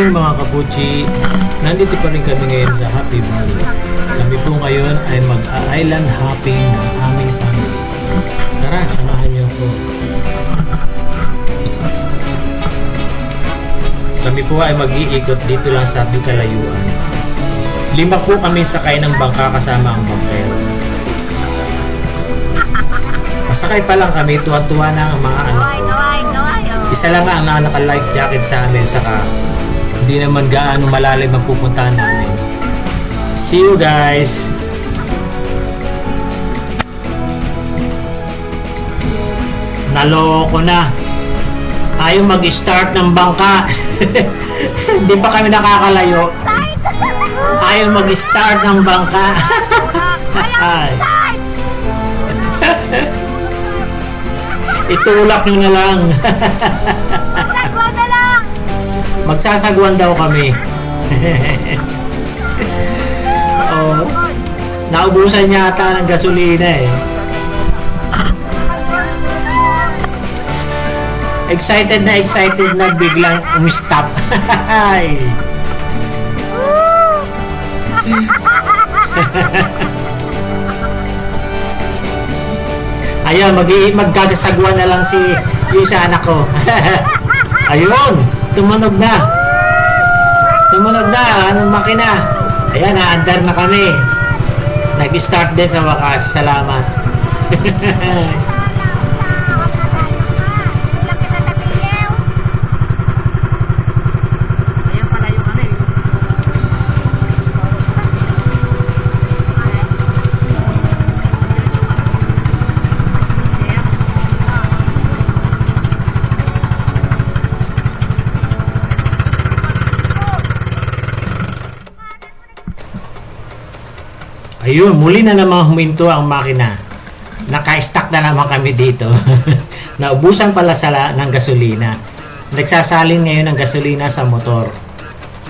morning mga kapuchi. Nandito pa rin kami ngayon sa Happy Valley. Kami po ngayon ay mag-island hopping ng aming family. Tara, samahan niyo po. Kami po ay mag-iikot dito lang sa ating kalayuan. Lima po kami sakay ng bangka kasama ang bangkero. Masakay pa lang kami, tuwan-tuwa na ang mga anak ko. oh. Isa lang ang mga naka-life jacket sa amin saka hindi naman gaano malalim ang pupuntahan namin. See you guys! Naloko na. Ayaw mag-start ng bangka. Hindi pa kami nakakalayo. Ayaw mag-start ng bangka. Ay. Itulak nyo na lang. Magsasagwan daw kami. oh, naubusan niya ata ng gasolina eh. Excited na excited na biglang umistop. Ay. Ayun, mag magkakasagwan na lang si yung anak ko. Ayun, tumunog na. Tumunog na, anong makina? Ayan, naandar na kami. Nag-start din sa wakas. Salamat. Ayun, muli na naman huminto ang makina. Naka-stack na naman kami dito. Naubusan pala sala ng gasolina. Nagsasalin ngayon ng gasolina sa motor.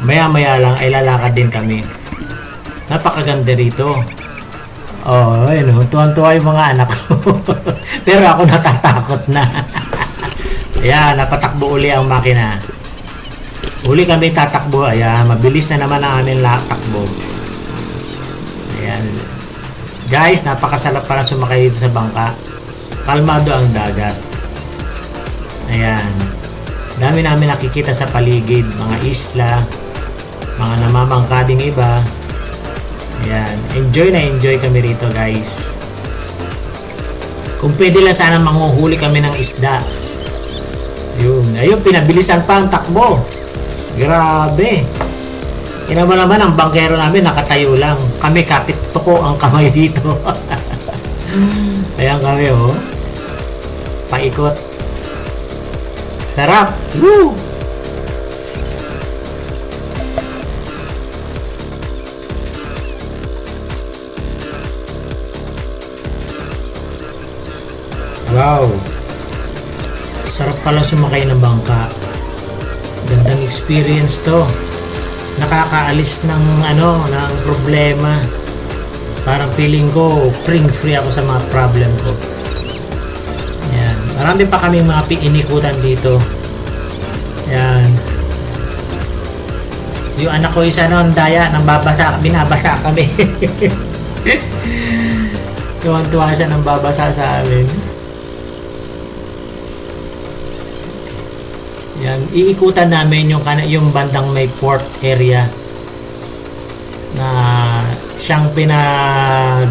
Maya-maya lang ay lalakad din kami. Napakaganda rito. Oh, ayun oh, tuwan-tuwa yung mga anak ko. Pero ako natatakot na. Ayan, napatakbo uli ang makina. Uli kami tatakbo. Ayan, mabilis na naman ang aming takbo. Ayan. Guys, napakasarap para sumakay dito sa bangka. Kalmado ang dagat. Ayan. Dami namin nakikita sa paligid. Mga isla. Mga namamangkading iba. Ayan. Enjoy na enjoy kami rito guys. Kung pwede lang sana manguhuli kami ng isda. Yun. Ayun, pinabilisan pa ang takbo. Grabe. Ina mo naman ang bangkero namin nakatayo lang. Kami kapit tuko ang kamay dito. Ayan kami oh. Paikot. Sarap. Woo! Wow. Sarap pala sumakay ng bangka. Gandang experience to nakakaalis ng ano ng problema. Parang feeling ko spring free ako sa mga problem ko. Yan. Marami pa kaming mga piinikutan dito. Yan. Yung anak ko isa noon daya nang babasa binabasa kami. Tuwan-tuwa siya nang babasa sa amin Yan, iikutan namin yung yung bandang may port area na siyang pinag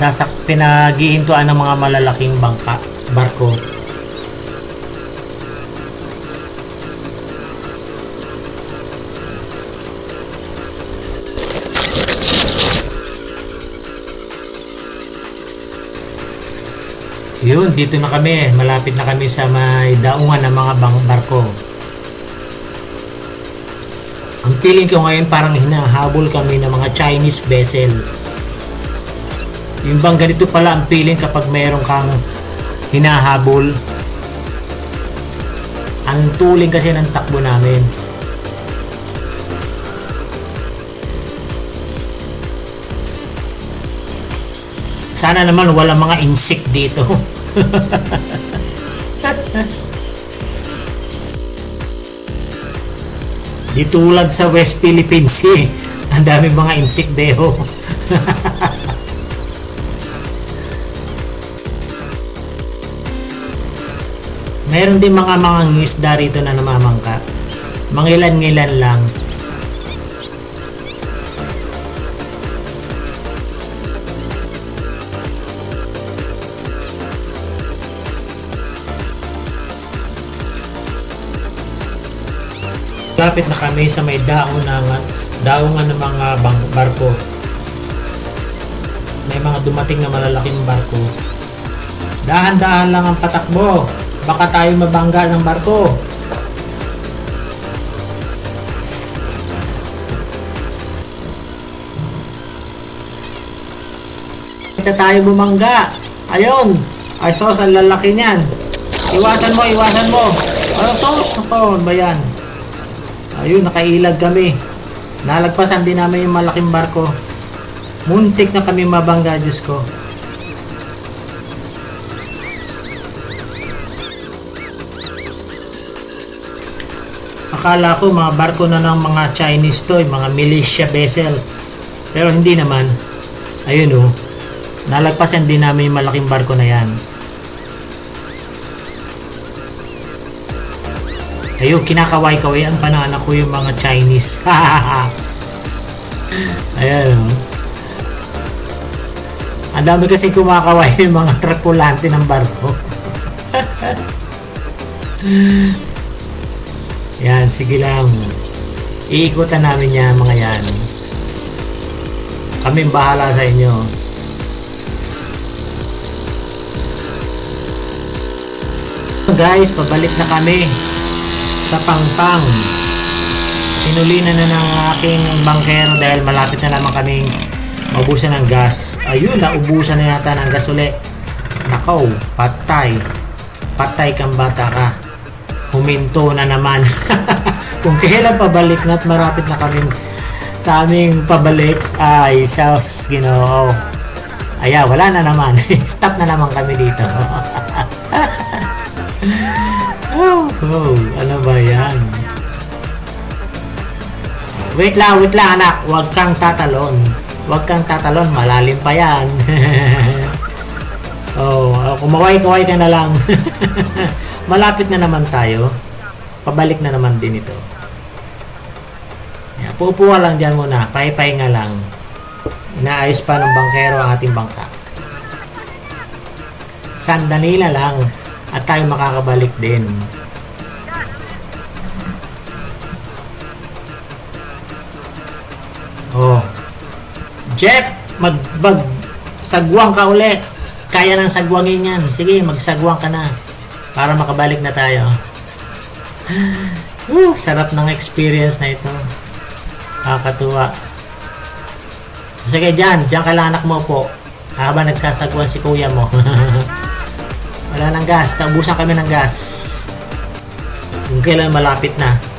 sasak pinaghihintuan ng mga malalaking bangka, barko. Yun, dito na kami. Malapit na kami sa may daungan ng mga barko. Ang feeling ko ngayon parang hinahabol kami ng mga Chinese vessel. Yung bang ganito pala ang feeling kapag mayroon kang hinahabol. Ang tuling kasi ng takbo namin. Sana naman wala mga insect dito. Di tulad sa West Philippines eh. Ang dami mga insect deho. Meron din mga mga ngisda rito na namamangka. Mangilan-ngilan lang. Lapit na kami sa may daon ng daungan ng mga bang, barko. May mga dumating na malalaking barko. Dahan-dahan lang ang patakbo. Baka tayo mabangga ng barko. Kita tayo bumangga. Ayun. Ay sos, ang lalaki niyan. Iwasan mo, iwasan mo. Ano sos? Ano ba yan? Ayun, nakailag kami. Nalagpasan din namin yung malaking barko. Muntik na kami mabangga, Diyos ko. Akala ko mga barko na ng mga Chinese to, mga militia vessel. Pero hindi naman. Ayun oh. Nalagpasan din namin yung malaking barko na yan. Ayun, kinakaway-kaway ang banana ko yung mga Chinese. Ayan oh. Ang dami kasi kumakaway yung mga tripulante ng barko. Yan, sige lang. Iikutan namin yan, mga yan. Kami bahala sa inyo. Guys, pabalik na kami sa Pangpang. Inulinan na ng aking bangkero dahil malapit na naman kaming maubusan ng gas. Ayun, naubusan na yata ng gas uli. Nakaw, patay. Patay kang bata ka huminto na naman. Kung kailan pabalik na at marapit na kaming sa pabalik, ay, sus, ginoo. Aya, wala na naman. Stop na naman kami dito. oh, oh, ano ba yan? Wait lang, wait lang anak. Huwag kang tatalon. Huwag kang tatalon. Malalim pa yan. oh, kumaway-kaway ka na lang. malapit na naman tayo. Pabalik na naman din ito. Yan, pupuha lang dyan muna. Pay-pay nga lang. Inaayos pa ng bangkero ang ating bangka. Sandali na lang at tayo makakabalik din. Jeff, mag, mag sagwang ka uli. Kaya nang sagwangin yan. Sige, magsagwang ka na para makabalik na tayo. Woo, sarap ng experience na ito. Nakakatuwa. Sige, dyan. Dyan ka lang anak mo po. Habang nagsasagwan si kuya mo. Wala ng gas. Naubusan kami ng gas. Kung kailan malapit na.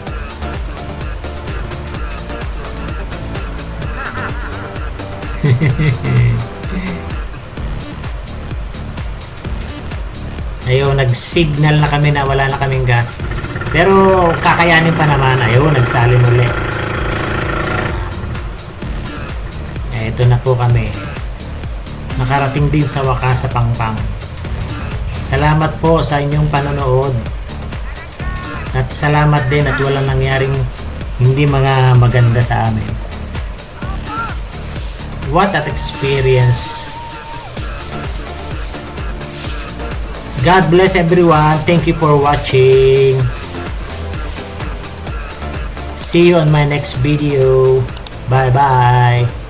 Ayun, nag-signal na kami na wala na kaming gas. Pero kakayanin pa naman. Ayun, nagsalin uli. Eh, ito na po kami. Nakarating din sa wakas sa Pangpang. Salamat po sa inyong panonood. At salamat din at walang nangyaring hindi mga maganda sa amin. What an experience! God bless everyone. Thank you for watching. See you on my next video. Bye bye.